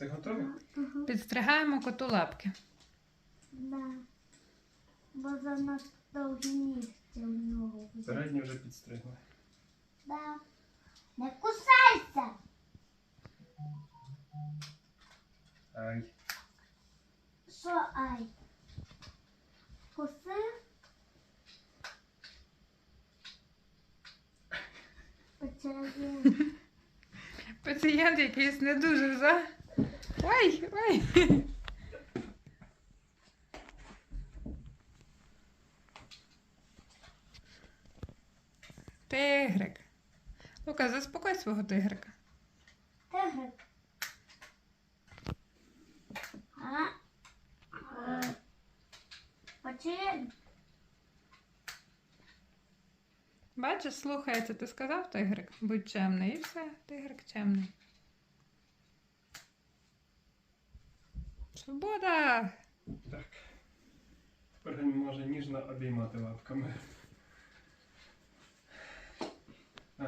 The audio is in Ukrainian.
Ти готовий? Угу. Підстригаємо коту лапки. Да. Бо занадто довгі нігті у нього. Передні вже підстригли. Да. Не кусайся! Ай. Що ай? Кусив? Почервів. Пацієнт якийсь не дуже за. Ой, ой. Тигрик. Лука, заспокой свого тигрика. Тигрик. Бачиш, слухається, ти сказав тигрик? Будь чемний. І все, тигрик чемний. Свобода! Так. Тепер він може ніжно обіймати лапками. А.